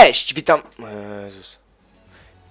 Cześć! Witam... Jezus.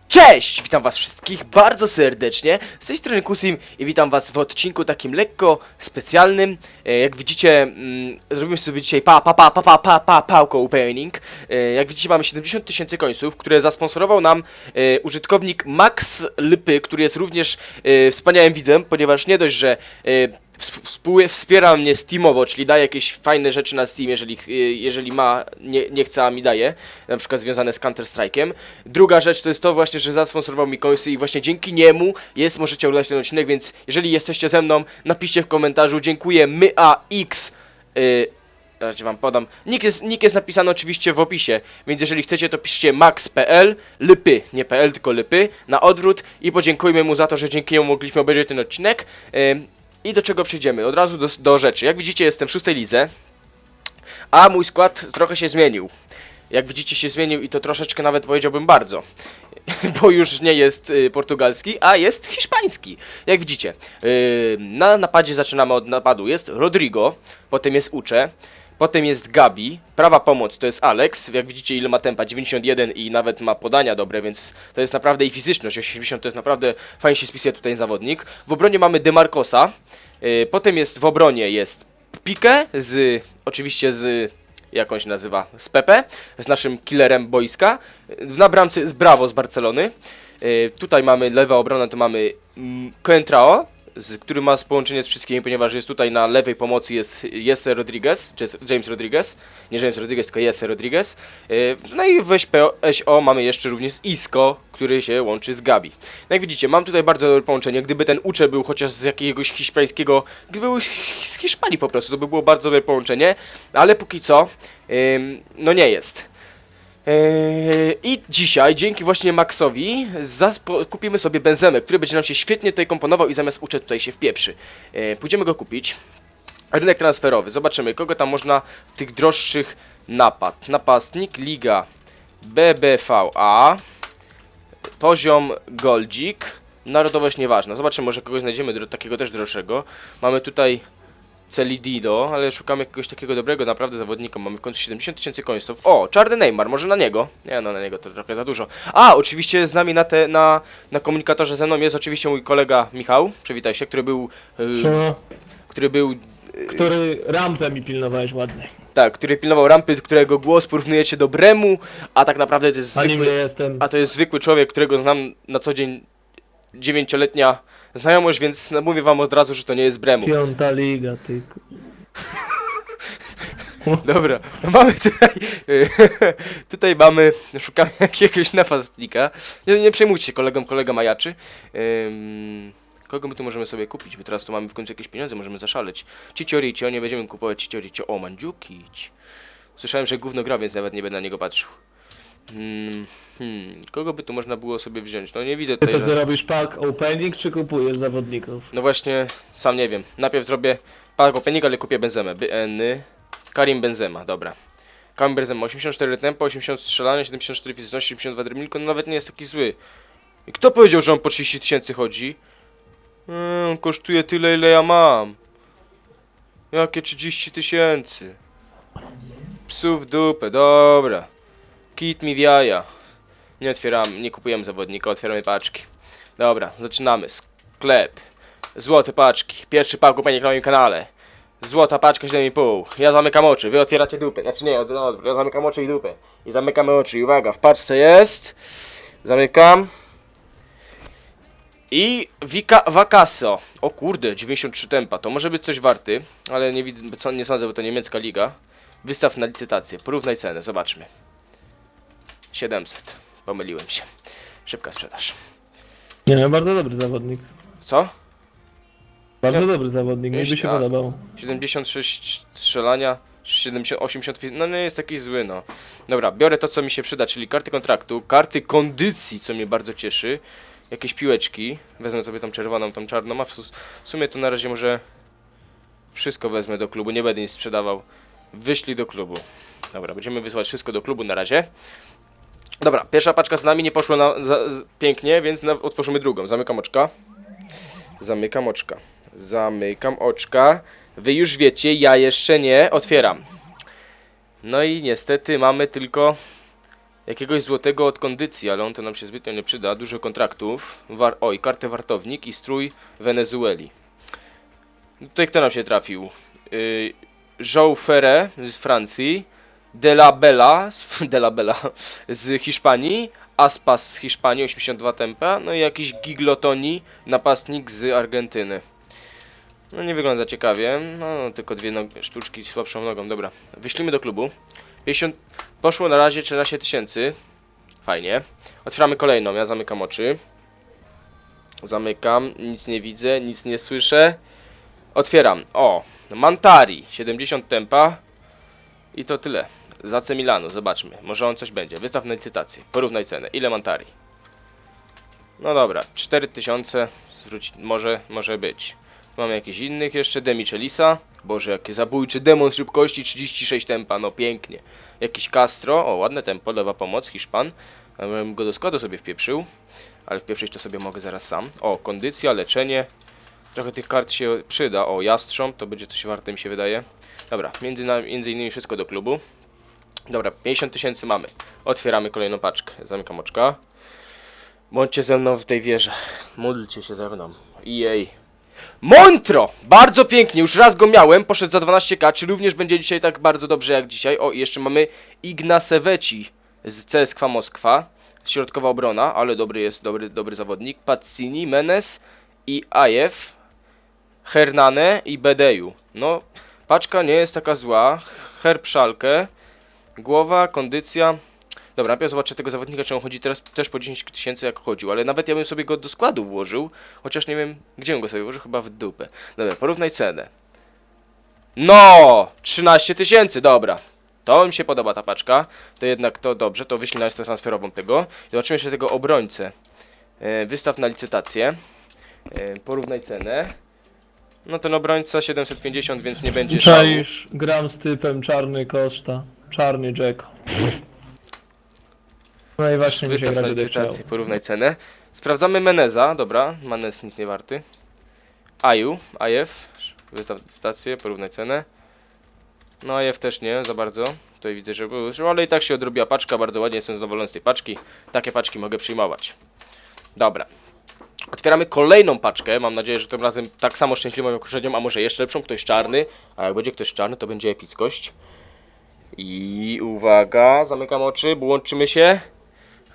Cześć! Witam was wszystkich bardzo serdecznie. Z tej strony Kusim i witam was w odcinku takim lekko specjalnym. E, Jak widzicie, mm, zrobimy sobie dzisiaj pa pa pa pa pa pa pa pałko opening. E, Jak widzicie, mamy 70 tysięcy końców, które zasponsorował nam e, użytkownik Max Lypy, który jest również e, wspaniałym widzem, ponieważ nie dość, że e, współ- wspiera mnie Steamowo, czyli daje jakieś fajne rzeczy na Steam, jeżeli, y, jeżeli ma, nie, nie chce, a mi daje, na przykład związane z Counter Strike'em. Druga rzecz to jest to właśnie, że zasponsorował mi końcy i właśnie dzięki niemu jest, możecie oglądać ten odcinek, więc jeżeli jesteście ze mną, napiszcie w komentarzu, dziękuję MyAX, yy, Zaraz wam podam. Nick jest, nick jest napisany oczywiście w opisie, więc jeżeli chcecie, to piszcie max.pl, lypy, nie pl, tylko lypy, na odwrót i podziękujmy mu za to, że dzięki niemu mogliśmy obejrzeć ten odcinek. Ym, I do czego przejdziemy? Od razu do, do rzeczy. Jak widzicie, jestem w szóstej lidze, a mój skład trochę się zmienił. Jak widzicie, się zmienił i to troszeczkę nawet powiedziałbym bardzo. Bo już nie jest y, portugalski, a jest hiszpański. Jak widzicie, y, na napadzie zaczynamy od napadu. Jest Rodrigo, potem jest Uche, potem jest Gabi, prawa pomoc to jest Alex. Jak widzicie, ile ma tempa 91 i nawet ma podania dobre, więc to jest naprawdę i fizyczność 80 to jest naprawdę fajnie się spisuje tutaj zawodnik. W obronie mamy Demarcosa, y, potem jest w obronie jest Pique z oczywiście z jak on się nazywa, z Pepe, z naszym killerem boiska. Na bramce jest Bravo z Barcelony. Yy, tutaj mamy lewa obrona, to mamy mm, Coentrao, z, który ma połączenie z wszystkimi, ponieważ jest tutaj na lewej pomocy jest Jesse Rodriguez, James Rodriguez, nie James Rodriguez, tylko Jesse Rodriguez. Yy, no i w SPO, mamy jeszcze również Isco, który się łączy z Gabi. No jak widzicie, mam tutaj bardzo dobre połączenie. Gdyby ten Ucze był chociaż z jakiegoś hiszpańskiego, gdyby był z Hiszpanii po prostu, to by było bardzo dobre połączenie, ale póki co, no nie jest. Yy, I dzisiaj, dzięki właśnie Maxowi, kupimy sobie benzemę, który będzie nam się świetnie tutaj komponował i zamiast uczę tutaj się wpieprzy. Yy, pójdziemy go kupić. Rynek transferowy, zobaczymy kogo tam można w tych droższych napad. Napastnik, liga BBVA, poziom Goldzik, narodowość nieważna. Zobaczymy, może kogoś znajdziemy takiego też droższego. Mamy tutaj Celidido, ale szukamy jakiegoś takiego dobrego naprawdę zawodnika. Mamy w końcu 70 tysięcy końców. O, czarny Neymar, może na niego? Nie, no na niego to trochę za dużo. A, oczywiście z nami na, te, na, na komunikatorze ze mną jest oczywiście mój kolega Michał, przywitaj się, który był, y, Siema. który był, Który rampę mi pilnowałeś ładnie. tak, który pilnował rampy, którego głos porównujecie do Bremu, a tak naprawdę to jest A zwykły, jestem. a to jest zwykły człowiek, którego znam na co dzień dziewięcioletnia znajomość, więc no, mówię wam od razu, że to nie jest Bremu. Piąta liga, ty. Dobra, mamy tutaj. tutaj mamy. Szukamy jakiegoś napastnika. Nie, nie przejmujcie się kolegom, kolega majaczy. Ym, kogo my tu możemy sobie kupić? Bo teraz tu mamy w końcu jakieś pieniądze, możemy zaszaleć. Cicioricio, nie będziemy kupować Cicioricio. O, Mandzukić. Słyszałem, że gówno gra, więc nawet nie będę na niego patrzył. Hmm, hmm, kogo by tu można było sobie wziąć? No nie widzę Ty tutaj. to że- ty robisz pack opening, czy kupujesz zawodników? No właśnie, sam nie wiem. Najpierw zrobię parę opening, ale kupię Benzemę. BN. Karim Benzema, dobra. Karim Benzema, 84 tempo, 80 strzelania, 74 fizyczności, 72 dribblingu, no nawet nie jest taki zły. I kto powiedział, że on po 30 tysięcy chodzi? On kosztuje tyle, ile ja mam. Jakie 30 tysięcy? Psów dupę, dobra. Kit mi w jaja. Nie otwieramy, nie kupujemy zawodnika, otwieramy paczki. Dobra, zaczynamy. Sklep. Złote paczki. Pierwszy pak kupienie na moim kanale. Złota paczka 7,5. Ja zamykam oczy, wy otwieracie dupę. Znaczy nie, od, od, ja zamykam oczy i dupę. I zamykamy oczy. I uwaga, w paczce jest. Zamykam. I Vika Vakaso. O kurde, 93 tempa. To może być coś warty, ale nie widzę, nie sądzę, bo to niemiecka liga. Wystaw na licytację. Porównaj cenę, zobaczmy. 700. Pomyliłem się. Szybka sprzedaż. Nie, no bardzo dobry zawodnik. Co? Bardzo dobry zawodnik, mi by Jeśli- się a- podobał. 76 strzelania, 70, 80, fiz- no nie jest taki zły, no. Dobra, biorę to, co mi się przyda, czyli karty kontraktu, karty kondycji, co mnie bardzo cieszy, jakieś piłeczki, wezmę sobie tą czerwoną, tą czarną, a w, sus- w sumie to na razie może wszystko wezmę do klubu, nie będę nic sprzedawał. Wyślij do klubu. Dobra, będziemy wysyłać wszystko do klubu na razie. Dobra, pierwsza paczka z nami nie poszła na, za, z, pięknie, więc na, otworzymy drugą. Zamykam oczka. Zamykam oczka. Zamykam oczka. Wy już wiecie, ja jeszcze nie otwieram. No i niestety mamy tylko jakiegoś złotego od kondycji, ale on to nam się zbytnio nie przyda. Dużo kontraktów. War oj, kartę wartownik i strój Wenezueli. Tutaj kto nam się trafił? Yy, João Ferre z Francji. De la Bella, De la Bella z Hiszpanii. Aspas z Hiszpanii, 82 tempa. No i jakiś Giglotoni, napastnik z Argentyny. No nie wygląda ciekawie. No tylko dwie nog- sztuczki słabszą nogą. Dobra, wyślimy do klubu. 50... Poszło na razie 13 tysięcy. Fajnie. Otwieramy kolejną. Ja zamykam oczy. Zamykam. Nic nie widzę, nic nie słyszę. Otwieram. O, Mantari. 70 tempa. I to tyle. Za C Milanu. Zobaczmy. Może on coś będzie. Wystaw na licytację. Porównaj cenę. Ile Mantari? No dobra. 4000. Zwróć... Może, może być. Mamy jakichś innych jeszcze, Demichelisa. Boże, jakie zabójczy demon szybkości, 36 tempa, no pięknie. Jakiś Castro, o ładne tempo, lewa pomoc, Hiszpan. Ja bym go do składu sobie wpieprzył, ale wpieprzyć to sobie mogę zaraz sam. O, kondycja, leczenie. Trochę tych kart się przyda. O, Jastrząb, to będzie coś warte mi się wydaje. Dobra, między, między innymi wszystko do klubu. Dobra, 50 tysięcy mamy. Otwieramy kolejną paczkę. Zamykam oczka. Bądźcie ze mną w tej wieży. Módlcie się ze mną. Jej. Montro! Bardzo pięknie, już raz go miałem, poszedł za 12k, czy również będzie dzisiaj tak bardzo dobrze jak dzisiaj? O, i jeszcze mamy Ignaceveci z CSKA Moskwa, środkowa obrona, ale dobry jest, dobry, dobry zawodnik, Pazzini, Menes i Ajew, Hernane i Bedeju. No, paczka nie jest taka zła, herb szalkę, głowa, kondycja... Dobra, najpierw zobaczę tego zawodnika, czy on chodzi teraz też po 10 tysięcy jak chodził, ale nawet ja bym sobie go do składu włożył, chociaż nie wiem, gdzie bym go sobie włożył, chyba w dupę. Dobra, porównaj cenę. No! 13 tysięcy, dobra. To mi się podoba ta paczka. To jednak to dobrze, to wyślij na listę transferową tego. Zobaczymy jeszcze tego obrońcę. E, wystaw na licytację. E, porównaj cenę. No ten obrońca 750, więc nie będzie szału. Czaisz, gram z typem czarny Koszta. Czarny Jack. No i właśnie mi się Wystaw gra na będę chciał. licytację, porównaj cenę. Sprawdzamy Meneza, dobra, Menez nic nie warty. Aju, Ajew, wystaw licytację, porównaj cenę. No Ajew też nie, za bardzo. Tutaj widzę, że był, ale i tak się odrobiła paczka, bardzo ładnie jestem zadowolony z tej paczki. Takie paczki mogę przyjmować. Dobra. Otwieramy kolejną paczkę, mam nadzieję, że tym razem tak samo szczęśliwą jak poprzednią, a może jeszcze lepszą, ktoś czarny. A jak będzie ktoś czarny, to będzie epickość. I uwaga, zamykam oczy, łączymy się.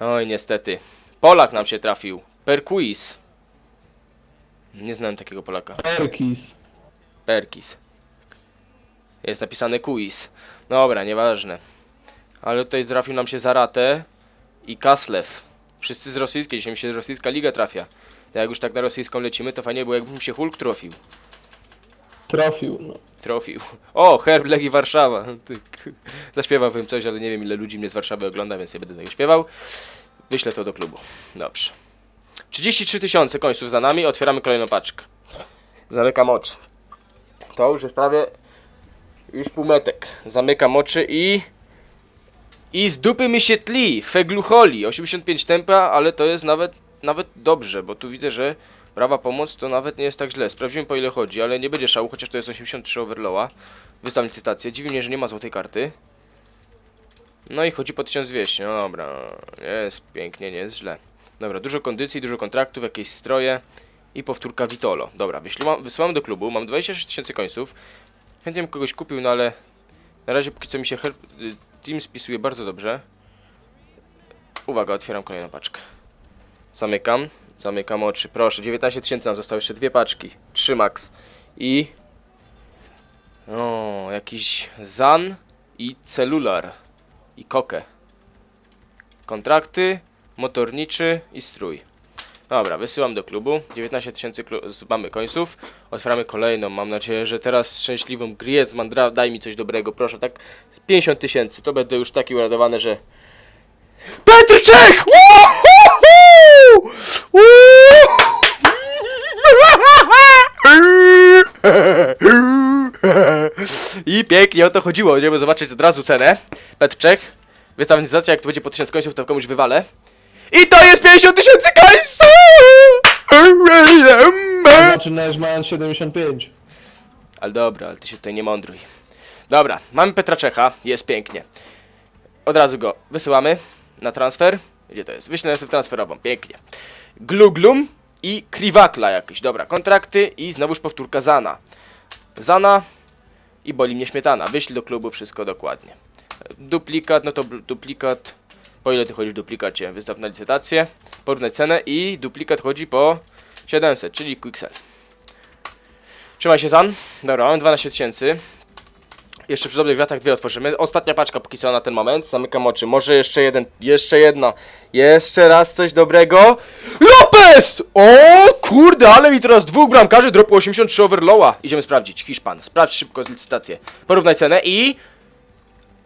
Oj, niestety. Polak nam się trafił. Perkuis. Nie znałem takiego Polaka. Perkis. Perkis. Jest napisane Kuis. Dobra, nieważne. Ale tutaj trafił nam się Zaratę i Kaslew. Wszyscy z rosyjskiej, dzisiaj mi się rosyjska liga trafia. To jak już tak na rosyjską lecimy, to fajnie było jakby mi się Hulk trofił. Trafił, no. Trofił. O, Herb Legii Warszawa. Ty, k- Zaśpiewałbym coś, ale nie wiem ile ludzi mnie z Warszawy ogląda, więc nie będę tego śpiewał. Wyślę to do klubu. Dobrze. 33 tysiące końców za nami, otwieramy kolejną paczkę. Zamykam oczy. To już jest prawie już półmetek. Zamykam oczy i... I z dupy mi się tli. Feglucholi. 85 tempa, ale to jest nawet, nawet dobrze, bo tu widzę, że prawa pomoc to nawet nie jest tak źle. Sprawdziłem po ile chodzi, ale nie będzie szału, chociaż to jest 83 overloa. Wystaw licytację. Dziwi mnie, że nie ma złotej karty. No i chodzi po 1200. No dobra, no, jest pięknie, nie jest źle. Dobra, dużo kondycji, dużo kontraktów, jakieś stroje i powtórka Vitolo. Dobra, wysyłamy do klubu, mam 26 tysięcy końców. Chętnie bym kogoś kupił, no ale na razie póki co mi się y, team spisuje bardzo dobrze. Uwaga, otwieram kolejną paczkę. Zamykam, zamykam oczy. Proszę, 19 tysięcy nam zostało, jeszcze dwie paczki. 3 max. I... O, jakiś Zan i celular. I kokę. Kontrakty, motorniczy i strój. Dobra, wysyłam do klubu. 19 tysięcy mamy końców. Otwieramy kolejną. Mam nadzieję, że teraz szczęśliwą Griezmann, daj mi coś dobrego, proszę, tak 50 tysięcy. To będę już taki uradowany, że... Petr Czech! I pięknie o to chodziło. Będziemy zobaczyć od razu cenę. Petr Czech. Wystawnizacja, jak to będzie po 1000 końców, to komuś wywalę. I to jest 50 tysięcy końców! Zaczynałeś mając 75. Ale dobra, ale ty się tutaj nie mądruj. Dobra, mamy Petra Czecha, jest pięknie. Od razu go wysyłamy na transfer. Gdzie to jest? Wyślę sobie transferową, pięknie. Gluglum i Kriwakla jakiś. Dobra, kontrakty i znowuż powtórka Zana. Zana i boli mnie śmietana. Wyślij do klubu wszystko dokładnie. Duplikat, no to duplikat. Po ile ty chodzisz w duplikacie? Wystaw na licytację, porównaj cenę i duplikat chodzi po 700, czyli Quicksell. Trzymaj się Zan. Dobra, mamy 12 tysięcy. Jeszcze przy dobrych wiatrach dwie otworzymy. Ostatnia paczka póki co na ten moment. Zamykam oczy. Może jeszcze jeden, jeszcze jedna. Jeszcze raz coś dobrego. Lopez! O kurde, ale mi teraz dwóch bramkarzy dropło 83 overlowa. Idziemy sprawdzić. Hiszpan. Sprawdź szybko licytację. Porównaj cenę i...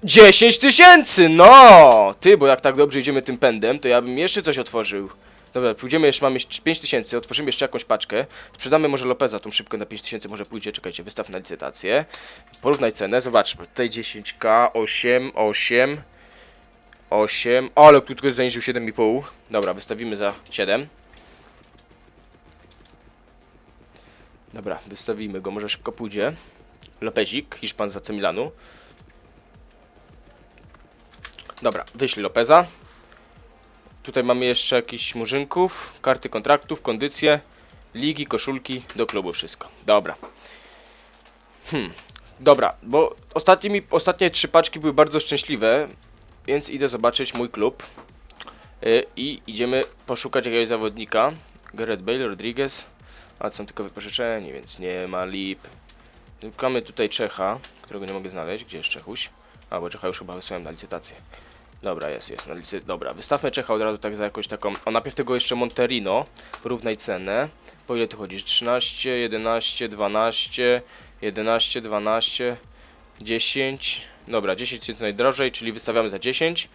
10 tysięcy! No! Ty, bo jak tak dobrze idziemy tym pędem, to ja bym jeszcze coś otworzył. Dobra, pójdziemy jeszcze, mamy 5 tysięcy, otworzymy jeszcze jakąś paczkę. Sprzedamy może Lopeza, tą szybko na 5 tysięcy może pójdzie, czekajcie, wystaw na licytację. Porównaj cenę, zobaczmy. Tutaj 10k, 8, 8, 8. O, ale tylko zaniżył 7,5. Dobra, wystawimy za 7. Dobra, wystawimy go, może szybko pójdzie. Lopezik, Hiszpan za C Milanu. Dobra, wyślij Lopeza. Tutaj mamy jeszcze jakichś murzynków, karty kontraktów, kondycje, ligi, koszulki, do klubu wszystko. Dobra. Hmm. Dobra, bo ostatnie, mi, ostatnie trzy paczki były bardzo szczęśliwe, więc idę zobaczyć mój klub. Yy, I idziemy poszukać jakiegoś zawodnika. Gareth Bale, Rodriguez. A są tylko wypożyczeni, więc nie ma lip. Szukamy tutaj Czecha, którego nie mogę znaleźć. Gdzie jest Czechuś? A, bo Czecha już chyba wysłałem na licytację. Dobra, jest, jest na licy... Dobra, wystawmy Czecha od razu tak za jakąś taką... O, najpierw tego jeszcze Monterino. Porównaj cenę. Po ile tu chodzisz? 13, 11, 12, 11, 12, 10... Dobra, 10 tysięcy najdrożej, czyli wystawiamy za 10.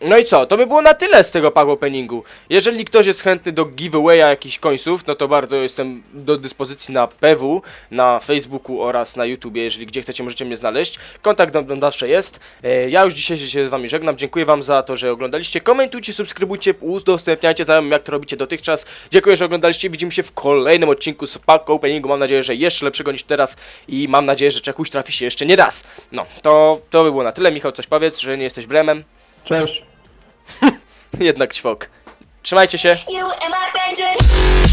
No i co? To by było na tyle z tego pack openingu. Jeżeli ktoś jest chętny do giveawaya jakichś końców, no to bardzo jestem do dyspozycji na PW, na Facebooku oraz na YouTubie, jeżeli gdzie chcecie możecie mnie znaleźć. Kontakt mnie zawsze jest. E, Ja już dzisiaj się z wami żegnam. Dziękuję wam za to, że oglądaliście. Komentujcie, subskrybujcie, udostępniajcie znajomym jak to robicie dotychczas. Dziękuję, że oglądaliście. Widzimy się w kolejnym odcinku z pack openingu. Mam nadzieję, że jeszcze lepszego niż teraz i mam nadzieję, że Czekuś trafi się jeszcze nie raz. No, to, to by było na tyle. Michał, coś powiedz, że nie jesteś bremem. Cześć. Jednak ćwok. Trzymajcie się. You and my friends are